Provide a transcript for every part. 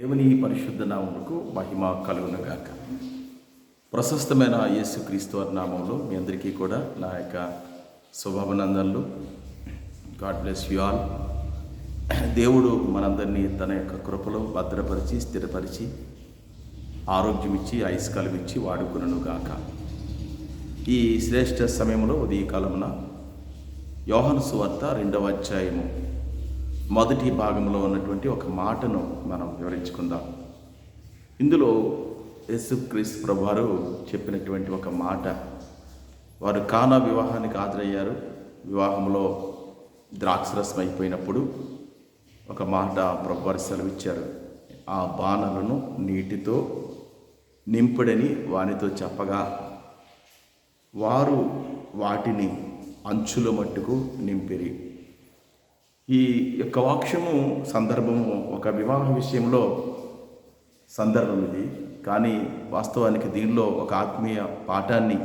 దేవుని పరిశుద్ధ నామములకు మహిమ కలుగునుగాక. ప్రశస్తమైన యేసుక్రీస్తు వారి నామంలో మీ అందరికీ కూడా నా యొక్క శుభాభినందనలు. God bless you all. దేవుడు మనందరినీ తన యొక్క కృపలో భద్రపరిచి స్థిరపరిచి ఆరోగ్యం ఇచ్చి ఐస్కాలం ఇచ్చి వాడుకునను గాక ఈ శ్రేష్ఠ సమయంలో ఉదయకాలమున యోహను సువార్త రెండవ అధ్యాయము మొదటి భాగంలో ఉన్నటువంటి ఒక మాటను మనం వివరించుకుందాం. ఇందులో యేసుక్రీస్తు ప్రభువారు చెప్పినటువంటి ఒక మాట. వారు కానా వివాహానికి హాజరయ్యారు. వివాహంలో ద్రాక్షరసం అయిపోయినప్పుడు ఒక మాట ప్రభువారు సెలవిచ్చారు. ఆ బాణలను నీటితో నింపుడని వానితో చెప్పగా వారు వాటిని అంచుల మట్టుకు నింపిరి. ఈ యొక్క వాక్యము సందర్భము ఒక వివాహ విషయంలో సందర్భం ఇది. కానీ వాస్తవానికి దీనిలో ఒక ఆత్మీయ పాఠాన్ని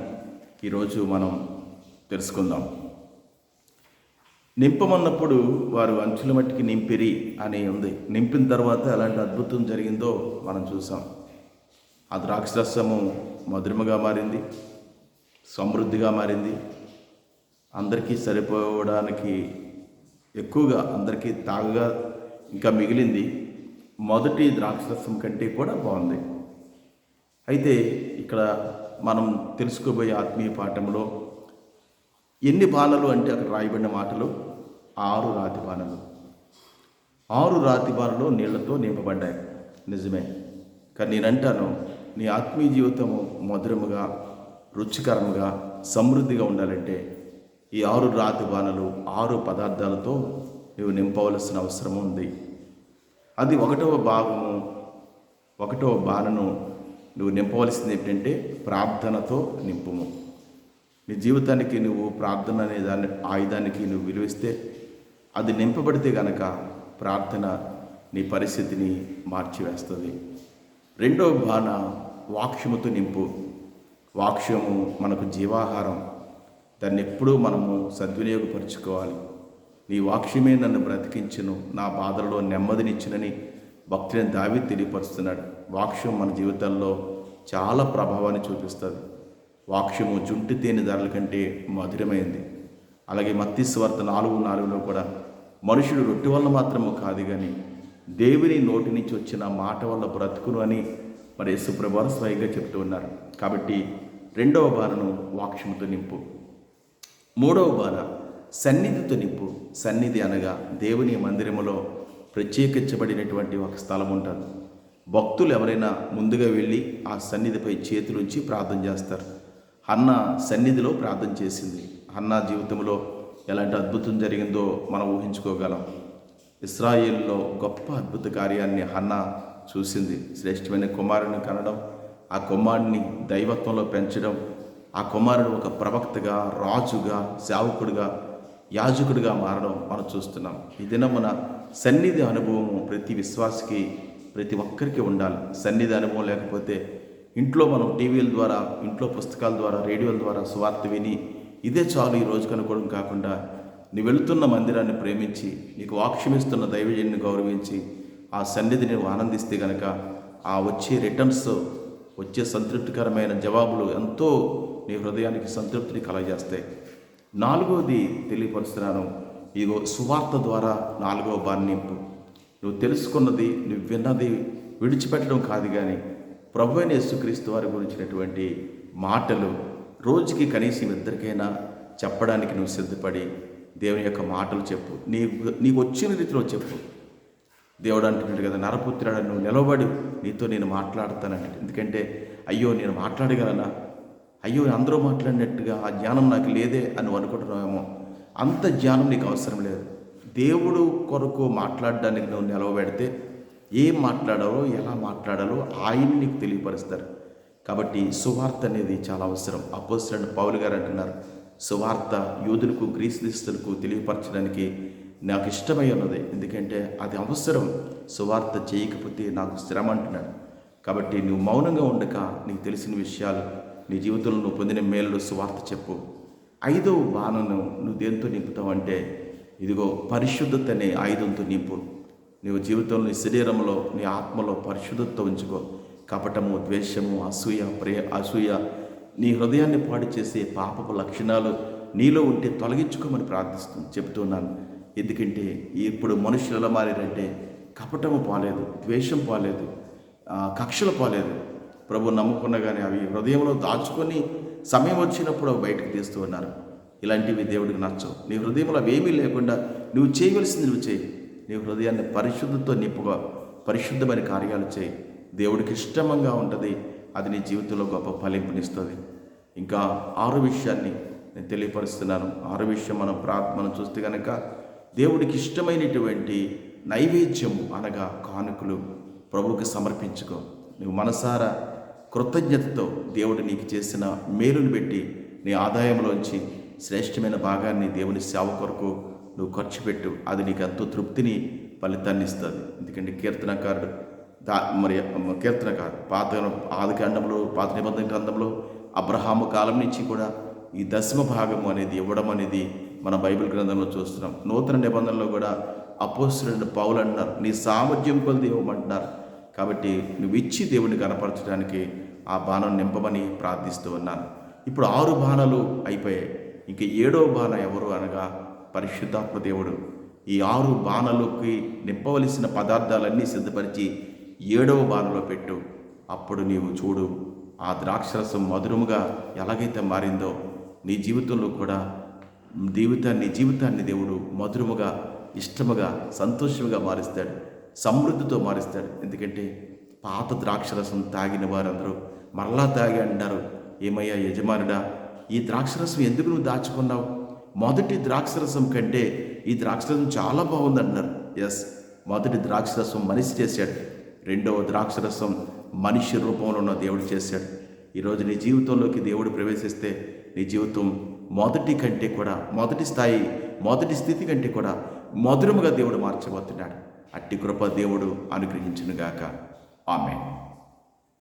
ఈరోజు మనం తెలుసుకుందాం. నింపమన్నప్పుడు వారు అంచుల మట్టికి నింపిరి అని ఉంది. నింపిన తర్వాత ఎలాంటి అద్భుతం జరిగిందో మనం చూసాం. ఆ ద్రాక్షరసము మధురముగా మారింది సమృద్ధిగా మారింది. అందరికీ సరిపోవడానికి ఎక్కువగా అందరికీ తాగగా ఇంకా మిగిలింది మొదటి ద్రాక్షరసం కంటే కూడా బాగుంది. అయితే ఇక్కడ మనం తెలుసుకోబోయే ఆత్మీయ పాఠంలో ఎన్ని బాణలు అంటే అక్కడ రాయబడిన మాటలు? ఆరు రాతి బాణలు. ఆరు రాతి బాణలు నీళ్ళతో నింపబడ్డాయి. నిజమే. కానీ నేను అంటాను నీ ఆత్మీయ జీవితం మధురముగా రుచికరముగా సమృద్ధిగా ఉండాలంటే ఈ ఆరు రాతి బాణలు ఆరు పదార్థాలతో నువ్వు నింపవలసిన అవసరం ఉంది. అది ఒకటవ భాగము ఒకటవ బాణను నువ్వు నింపవలసింది ఏంటంటే ప్రార్థనతో నింపుము. నీ జీవితానికి నువ్వు ప్రార్థన అనే దాని ఆయుధానికి నువ్వు విలువిస్తే అది నింపబడితే గనక ప్రార్థన నీ పరిస్థితిని మార్చివేస్తుంది. రెండవ బాణ వాక్యముతో నింపు. వాక్యము మనకు జీవాహారం. దాన్ని ఎప్పుడూ మనము సద్వినియోగపరుచుకోవాలి. నీ వాక్ష్యమే నన్ను బ్రతికించును. నా బాధలలో నెమ్మదినిచ్చునని భక్తుని దావి తెలియపరుస్తున్నాడు. వాక్ష్యం మన జీవితాల్లో చాలా ప్రభావాన్ని చూపిస్తుంది. వాక్ష్యము జుంటి తేనె ధరల కంటే మధురమైంది. అలాగే మత్తి స్వార్థ నాలుగు నాలుగులో కూడా మనుషుడు రొట్టె వల్ల మాత్రము కాదు కానీ దేవుని నోటి నుంచి వచ్చిన మాట వల్ల బ్రతుకును అని మరి యేసుప్రభారు స్వయంగా చెప్తూ ఉన్నారు. కాబట్టి రెండవ బారను వాక్యముతో నింపు. మూడవ బాణ సన్నిధితో నింపు సన్నిధి అనగా దేవుని మందిరములో ప్రత్యేకించబడినటువంటి ఒక స్థలం ఉంటుంది. భక్తులు ఎవరైనా ముందుగా వెళ్ళి ఆ సన్నిధిపై చేతులుంచి ప్రార్థన చేస్తారు. అన్న సన్నిధిలో ప్రార్థన చేసింది. అన్న జీవితంలో ఎలాంటి అద్భుతం జరిగిందో మనం ఊహించుకోగలం. ఇస్రాయేల్లో గొప్ప అద్భుత కార్యాన్ని అన్న చూసింది. శ్రేష్టమైన కుమారుని కనడం ఆ కుమారుని దైవత్వంలో పెంచడం ఆ కుమారుడు ఒక ప్రవక్తగా రాజుగా సేవకుడిగా యాజకుడిగా మారడం మనం చూస్తున్నాం. ఈ దినమున సన్నిధి అనుభవము ప్రతి విశ్వాసకి ప్రతి ఒక్కరికి ఉండాలి. సన్నిధి అనుభవం లేకపోతే ఇంట్లో మనం టీవీల ద్వారా ఇంట్లో పుస్తకాల ద్వారా రేడియోల ద్వారా సువార్త విని ఇదే చాలు ఈ రోజు అనుకోవడం కాకుండా నీ వెళుతున్న మందిరాన్ని ప్రేమించి నీకు వాక్ష్యమిస్తున్న దైవజన్ని గౌరవించి ఆ సన్నిధిని ఆనందిస్తే గనక ఆ వచ్చే రిటర్న్స్ వచ్చే సంతృప్తికరమైన జవాబులు ఎంతో నీ హృదయానికి సంతృప్తిని కలగజేస్తాయి. నాలుగవది తెలియపరుస్తున్నాను. ఇదిగో సువార్త ద్వారా నాలుగవ బాణింపు నువ్వు తెలుసుకున్నది నువ్వు విన్నది విడిచిపెట్టడం కాదు కానీ ప్రభు అయిన యేసుక్రీస్తు వారి గురించినటువంటి మాటలు రోజుకి కనీసం ఇద్దరికైనా చెప్పడానికి నువ్వు సిద్ధపడి దేవుని యొక్క మాటలు చెప్పు. నీకు నీకు వచ్చిన రీతిలో చెప్పు. దేవుడు అంటున్నాడు కదా నరపుత్రుడు నువ్వు నిలబడి. నీతో నేను మాట్లాడతానంటే. ఎందుకంటే అయ్యో నేను మాట్లాడగలనా? అయ్యో అందరూ మాట్లాడినట్టుగా ఆ జ్ఞానం నాకు లేదే అని అనుకుంటున్నామేమో అంత జ్ఞానం నీకు అవసరం లేదు. దేవుడు కొరకు మాట్లాడడానికి నువ్వు నిలవబెడితే ఏం మాట్లాడాలో ఎలా మాట్లాడాలో ఆయన నీకు తెలియపరుస్తారు. కాబట్టి సువార్త అనేది చాలా అవసరం. అపోజిట్ పౌలు గారు అంటున్నారు సువార్త యూదులకు గ్రీస్తులకు తెలియపరచడానికి నాకు ఇష్టమై ఉన్నది. ఎందుకంటే అది అవసరం. సువార్త చేయకపోతే నాకు శ్రమ అంటున్నాడు. కాబట్టి నువ్వు మౌనంగా ఉండక నీకు తెలిసిన విషయాలు నీ జీవితంలో నువ్వు పొందిన మేలు సువార్త చెప్పు. ఐదవ బాణను నువ్వు దేంతో నింపుతావు అంటే ఇదిగో పరిశుద్ధత అనే ఆయుధంతో నింపు. నీవు జీవితంలో నీ శరీరంలో నీ ఆత్మలో పరిశుద్ధత ఉంచుకో. కపటము ద్వేషము అసూయ ప్రే అసూయ నీ హృదయాన్ని పాడు చేసే పాపపు లక్షణాలు నీలో ఉంటే తొలగించుకోమని ప్రార్థిస్తుంది చెప్తున్నాను ఎందుకంటే ఇప్పుడు మనుషులు ఎలా మారారంటే కపటము పోలేదు ద్వేషం పోలేదు కక్షలు పోలేదు. ప్రభు నమ్ముకున్న కానీ అవి హృదయంలో దాచుకొని సమయం వచ్చినప్పుడు అవి బయటకు తీస్తూ ఉన్నారు. ఇలాంటివి దేవుడికి నచ్చవు. నీ హృదయంలో అవి ఏమీ లేకుండా నువ్వు చేయవలసింది నువ్వు చేయి. నీ హృదయాన్ని పరిశుద్ధతో నింపుగా పరిశుద్ధమైన కార్యాలు చేయి. దేవుడికి ఇష్టమంగా ఉంటుంది. అది నీ జీవితంలో గొప్ప ఫలింపునిస్తుంది. ఇంకా ఆరు విషయాన్ని నేను తెలియపరుస్తున్నాను. ఆరు విషయం మనం ప్రార్థన చూస్తే కనుక దేవుడికి ఇష్టమైనటువంటి నైవేద్యం అనగా కానుకలు ప్రభువుకి సమర్పించుకో. నువ్వు మనసారా కృతజ్ఞతతో దేవుడు నీకు చేసిన మేలును పెట్టి నీ ఆదాయంలోంచి శ్రేష్టమైన భాగాన్ని దేవుని సేవ కొరకు నువ్వు ఖర్చు పెట్టు. అది నీకు ఎంతో తృప్తిని ఫలితాన్ని ఇస్తుంది. ఎందుకంటే కీర్తనకారుడు దా మరి కీర్తనకారు పాత ఆది కాండంలో పాత నిబంధన గ్రంథంలో అబ్రహాము కాలం నుంచి కూడా ఈ దశమ భాగము అనేది ఇవ్వడం అనేది మన బైబిల్ గ్రంథంలో చూస్తున్నాం. నూతన నిబంధనలో కూడా అపోస్తులను పౌలు అంటున్నారు నీ సామర్థ్యం కొలది ఇవ్వమంటున్నారు. కాబట్టి నువ్వు ఇచ్చి దేవుడిని కనపరచడానికి ఆ బాణం నింపమని ప్రార్థిస్తూ ఉన్నాను. ఇప్పుడు ఆరు బాణాలు అయిపోయాయి. ఇంక ఏడవ బాణ ఎవరు అనగా పరిశుద్ధాత్మ దేవుడు. ఈ ఆరు బాణలోకి నింపవలసిన పదార్థాలన్నీ సిద్ధపరిచి ఏడవ బాణలో పెట్టు. అప్పుడు నీవు చూడు ఆ ద్రాక్షరసం మధురముగా ఎలాగైతే మారిందో నీ జీవితంలో కూడా జీవితాన్ని జీవితాన్ని దేవుడు మధురముగా ఇష్టముగా సంతోషముగా మారుస్తాడు. సమృద్ధితో మారుస్తాడు. ఎందుకంటే పాత ద్రాక్షరసం తాగిన వారందరూ మరలా తాగి అంటారు. ఏమయ్యా యజమానుడా ఈ ద్రాక్షరసం ఎందుకు నువ్వు దాచుకున్నావు? మొదటి ద్రాక్షరసం కంటే ఈ ద్రాక్షరసం చాలా బాగుంది అంటున్నారు. ఎస్ మొదటి ద్రాక్షరసం మనిషి చేశాడు. రెండవ ద్రాక్షరసం మనిషి రూపంలో ఉన్న దేవుడు చేశాడు. ఈరోజు నీ జీవితంలోకి దేవుడు ప్రవేశిస్తే నీ జీవితం మొదటి కంటే కూడా మొదటి స్థాయి మొదటి స్థితి కంటే కూడా మధురముగా దేవుడు మార్చబోతున్నాడు. అట్టి కృప దేవుడు అనుగ్రహించునుగాక. ఆమె